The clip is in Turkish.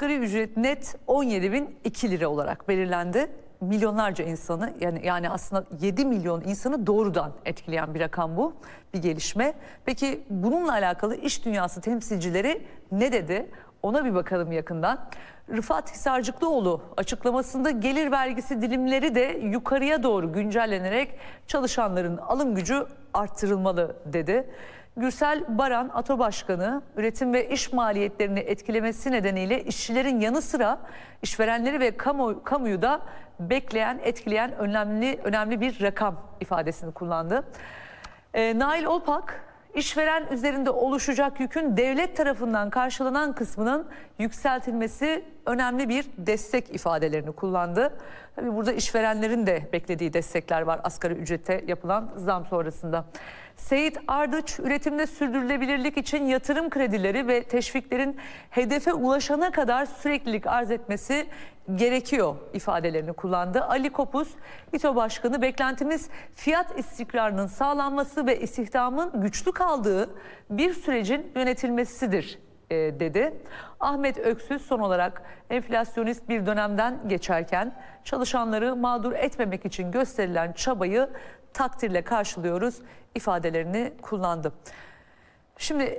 Asgari ücret net 17.002 lira olarak belirlendi. Milyonlarca insanı yani yani aslında 7 milyon insanı doğrudan etkileyen bir rakam bu. Bir gelişme. Peki bununla alakalı iş dünyası temsilcileri ne dedi? Ona bir bakalım yakından. Rıfat Hisarcıklıoğlu açıklamasında gelir vergisi dilimleri de yukarıya doğru güncellenerek çalışanların alım gücü arttırılmalı dedi. Gürsel Baran Ato Başkanı üretim ve iş maliyetlerini etkilemesi nedeniyle işçilerin yanı sıra işverenleri ve kamu, kamuyu da bekleyen, etkileyen önemli önemli bir rakam ifadesini kullandı. Ee, Nail Olpak işveren üzerinde oluşacak yükün devlet tarafından karşılanan kısmının yükseltilmesi önemli bir destek ifadelerini kullandı. Tabii burada işverenlerin de beklediği destekler var asgari ücrete yapılan zam sonrasında. Seyit Ardıç üretimde sürdürülebilirlik için yatırım kredileri ve teşviklerin hedefe ulaşana kadar süreklilik arz etmesi gerekiyor ifadelerini kullandı. Ali Kopuz, İTO Başkanı beklentimiz fiyat istikrarının sağlanması ve istihdamın güçlü kaldığı bir sürecin yönetilmesidir e, dedi. Ahmet Öksüz son olarak enflasyonist bir dönemden geçerken çalışanları mağdur etmemek için gösterilen çabayı takdirle karşılıyoruz ifadelerini kullandı. Şimdi